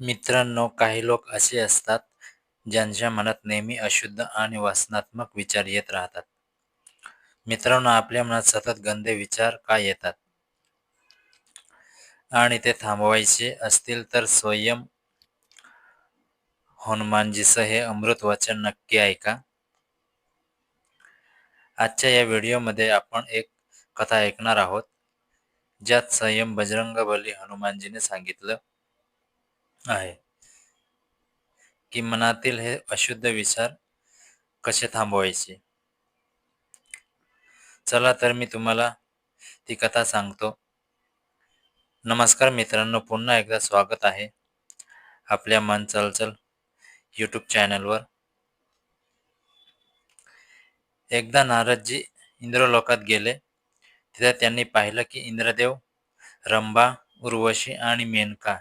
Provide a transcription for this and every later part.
मित्रांनो काही लोक असे असतात ज्यांच्या मनात नेहमी अशुद्ध आणि वासनात्मक विचार येत राहतात. मित्रांनो आपल्या मनात सतत गंदे विचार का येतात? आणि ते थांबवायचे असतील तर स्वयं हनुमानजीचं हे अमृत वचन नक्की ऐका. आजच्या या व्हिडिओमध्ये आपण एक कथा ऐकणार आहोत ज्यात संयम बजरंग बली हनुमानजीने सांगितलं आहे. की मनातील हे अशुद्ध विचार कसे थांबवायचे? चला तर मी तुम्हाला ती कथा सांगतो. नमस्कार मित्रांनो पुन्हा एकदा स्वागत आहे आपल्या मन चलचल यूट्यूब चॅनलवर एकदा नारदजी इंद्रलोकात गेले. तिथे त्यांनी पाहिलं की इंद्रदेव रंभा उर्वशी आणि मेनका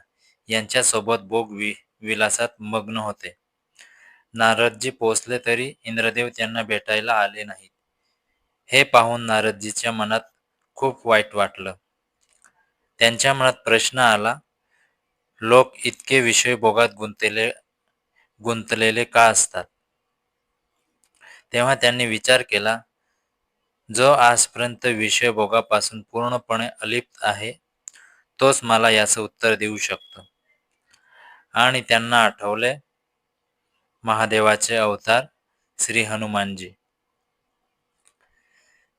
यांच्यासोबत भोग वि विलासात मग्न होते. नारदजी पोचले तरी इंद्रदेव त्यांना भेटायला आले नाहीत. हे पाहून नारदजीच्या मनात खूप वाईट वाटलं. त्यांच्या मनात प्रश्न आला लोक इतके विषय भोगात गुंतले गुंतलेले का असतात? तेव्हा त्यांनी विचार केला जो आजपर्यंत विषय भोगापासून पूर्णपणे अलिप्त आहे तोच मला याचं उत्तर देऊ शकतो. आणि त्यांना आठवले महादेवाचे अवतार श्री हनुमानजी.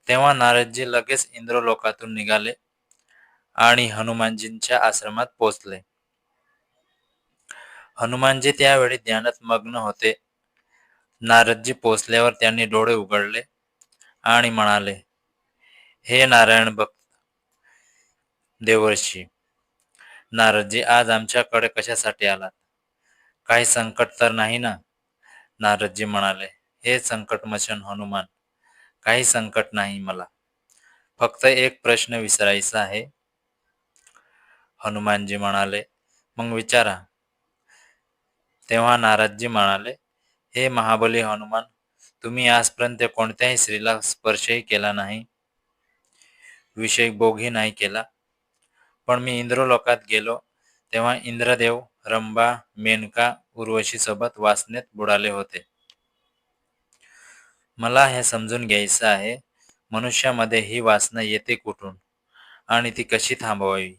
तेव्हा नारदजी लगेच इंद्रलोकातून निघाले आणि हनुमानजींच्या आश्रमात पोचले हनुमानजी त्यावेळी ध्यानात मग्न होते. नारदजी पोचल्यावर त्यांनी डोळे उघडले आणि म्हणाले हे नारायण भक्त देवर्षी नारदजी आज आमच्याकडे कशासाठी आलात? काही संकट तर नाही ना? नारदजी म्हणाले हे संकटमोचन हनुमान काही संकट नाही मला. फक्त एक प्रश्न विसरायचा आहे. हनुमानजी म्हणाले मग विचारा. तेव्हा नारदजी म्हणाले हे महाबली हनुमान तुम्ही आजपर्यंत कोणत्याही स्त्रीला स्पर्शही केला नाही. विषय बोगही नाही केला. पण मी इंद्रलोकात गेलो तेव्हा इंद्रदेव रंभा मेनका उर्वशी सोबत वासनेत बुडाले होते. मला हे समजून घ्यायचं आहे मनुष्यामध्ये ही वासना येते कुठून? आणि ती कशी थांबवावी?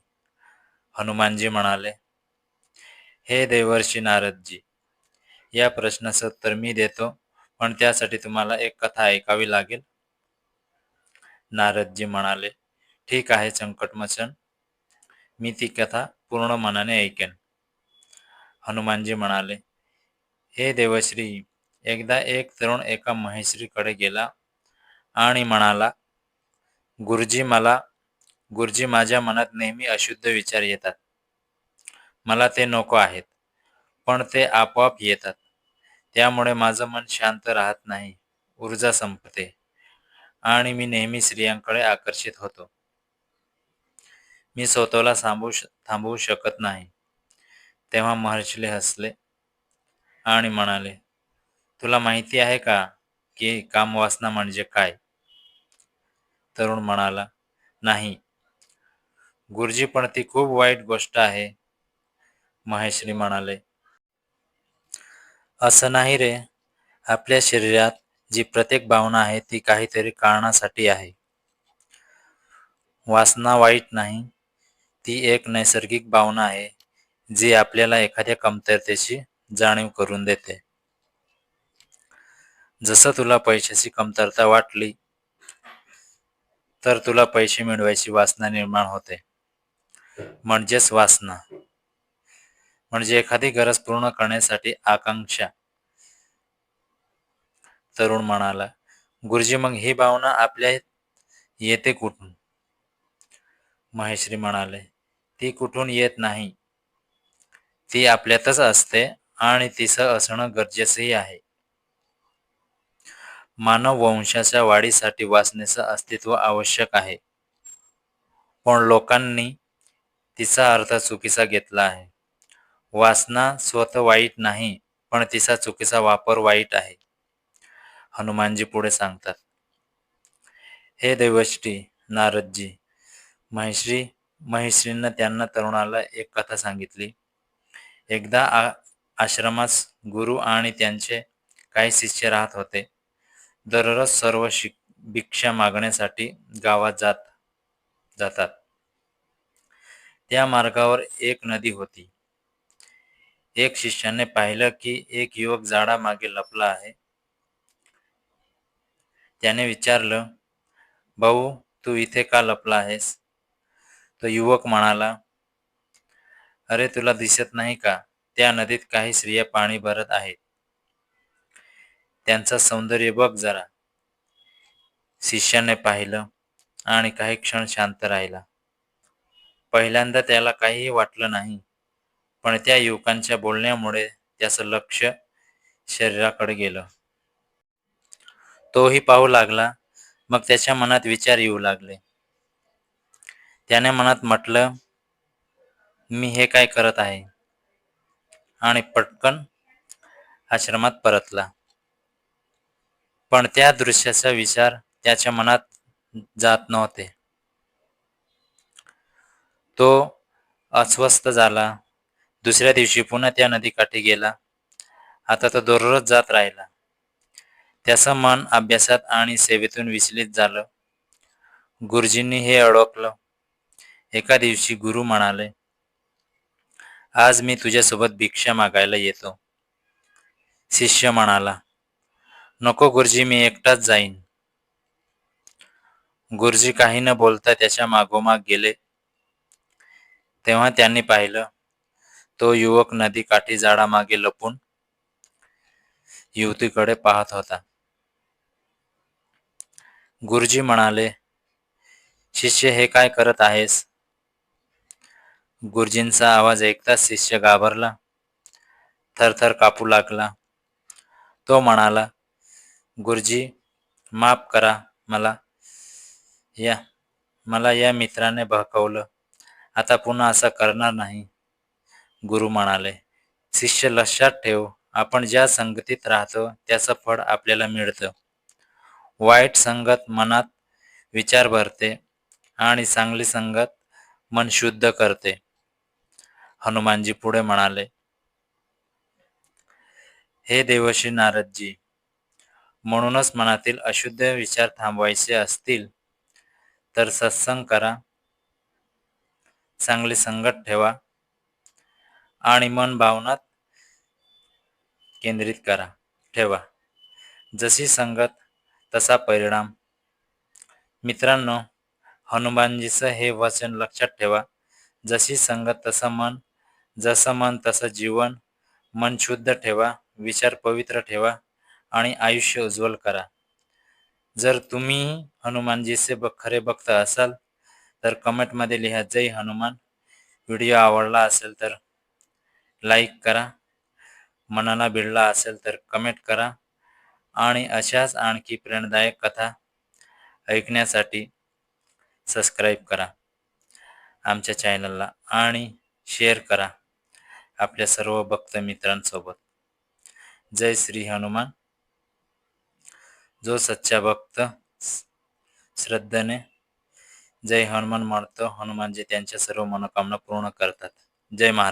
हनुमानजी म्हणाले हे देवर्षी नारदजी या प्रश्नाचं उत्तर मी देतो पण त्यासाठी तुम्हाला एक कथा ऐकावी लागेल. नारदजी म्हणाले ठीक आहे संकटमचन. मी ती कथा पूर्ण मनाने ऐकेन. हनुमानजी म्हणाले हे देवश्री एकदा एक तरुण एका महेश्रीकडे गेला आणि म्हणाला गुरुजी मला गुरुजी माझ्या मनात नेहमी अशुद्ध विचार येतात. मला ते नको आहेत पण ते आपोआप येतात. त्यामुळे माझं मन शांत राहत नाही ऊर्जा संपते आणि मी नेहमी स्त्रियांकडे आकर्षित होतो. मी स्वतःला थांबवू थांबवू शकत नाही. तेव्हा महर्षीले हसले आणि म्हणाले तुला माहिती आहे का की कामवासना म्हणजे काय? तरुण म्हणाला नाही. गुरुजी पण ती खूप वाईट गोष्ट आहे. महेश्री म्हणाले असं नाही रे. आपल्या शरीरात जी प्रत्येक भावना आहे ती काहीतरी कारणासाठी आहे. वासना वाईट नाही. ती एक नैसर्गिक भावना आहे जी आपल्याला एखाद्या कमतरतेची जाणीव करून देते. जसं तुला पैशाची कमतरता वाटली तर तुला पैसे मिळवायची वासना निर्माण होते. म्हणजेच वासना. म्हणजे एखादी गरज पूर्ण करण्यासाठी आकांक्षा. तरुण म्हणाला गुरुजी मग ही भावना आपल्या येते कुठून? महेश्री म्हणाले ती कुठून येत नाही. ती आपल्यातच असते आणि तिचं असणं गरजेचंही आहे. मानव वंशाच्या वाढीसाठी वासनेचं अस्तित्व आवश्यक आहे. पण लोकांनी तिचा अर्थ चुकीचा घेतला आहे. वासना स्वतः वाईट नाही पण तिचा चुकीचा वापर वाईट आहे. हनुमानजी पुढे सांगतात. हे देवश्री नारदजी महिश्री महेश्रीनं त्यांना तरुणाला एक कथा सांगितली. एकदा आश्रमास गुरु आणि त्यांचे काही शिष्य राहत होते. दररोज सर्व शिक भिक्षा मागण्यासाठी गावात जात जातात. त्या मार्गावर एक नदी होती. एक शिष्याने पाहिलं की एक युवक झाडामागे लपला आहे. त्याने विचारलं भाऊ तू इथे का लपला आहेस? तो युवक म्हणाला अरे तुला दिसत नाही का? त्या नदीत काही स्त्रिया पाणी भरत आहेत. त्यांचं सौंदर्य बघ जरा. शिष्याने पाहिलं आणि काही क्षण शांत राहिला. पहिल्यांदा त्याला काहीही वाटलं नाही पण त्या युवकांच्या बोलण्यामुळे त्याचं लक्ष शरीराकडे गेलं. तोही पाहू लागला. मग त्याच्या मनात विचार येऊ लागले. त्याने मनात म्हटलं मी हे काय करत आहे? आणि पटकन आश्रमात परतला. पण त्या दृश्याचा विचार त्याच्या मनात जात नव्हते. तो अस्वस्थ झाला. दुसऱ्या दिवशी पुन्हा त्या नदीकाठी गेला. आता तो दररोज जात राहिला. त्याचं मन अभ्यासात आणि सेवेतून विचलित झालं. गुरुजींनी हे अडकलं. एका दिवशी गुरु म्हणाले आज मी तुझ्यासोबत भिक्षा मागायला येतो. शिष्य म्हणाला नको गुरुजी मी एकटाच जाईन. गुरुजी काही न बोलता त्याच्या मागोमाग गेले. तेव्हा त्यांनी पाहिलं तो युवक नदी काठी झाडामागे लपून युवतीकडे पाहत होता. गुरुजी म्हणाले शिष्य हे काय करत आहेस? गुरुजींचा आवाज ऐकताच शिष्य घाबरला. थरथर कापू लागला. तो म्हणाला गुरुजी माफ करा मला. या मला या मित्राने भकवलं आता पुन्हा असं करणार नाही. गुरु म्हणाले शिष्य लक्षात ठेव. आपण ज्या संगतीत राहतो त्याचं फळ आपल्याला मिळतं. वाईट संगत मनात विचार भरते आणि चांगली संगत मन शुद्ध करते. हनुमानजी पुढे म्हणाले हे देवश्री नारदजी म्हणूनच मनातील अशुद्ध विचार थांबवायचे असतील तर सत्संग करा चांगली संगत ठेवा आणि मन भावनात केंद्रित करा ठेवा. जशी संगत तसा परिणाम. मित्रांनो हनुमानजीचं हे वचन लक्षात ठेवा. जशी संगत तसं मन जसं मन तसं जीवन. मन शुद्ध ठेवा विचार पवित्र ठेवा आणि आयुष्य उज्ज्वल करा. जर तुम्ही हनुमानजीचे ब खरे भक्त असाल तर कमेंटमध्ये लिहा जय हनुमान. व्हिडिओ आवडला असेल तर लाईक करा. मनाला भिडला असेल तर कमेंट करा. आणि अशाच आणखी प्रेरणादायक कथा ऐकण्यासाठी सबस्क्राईब करा. आमच्या चॅनलला आणि शेअर करा. आपल्या सर्व भक्त मित्रांसोबत. जय श्री हनुमान. जो सच्चा भक्त श्रद्धेने जय हनुमान म्हणतो हनुमानजी त्यांच्या सर्व मनोकामना पूर्ण करतात. जय महाराज.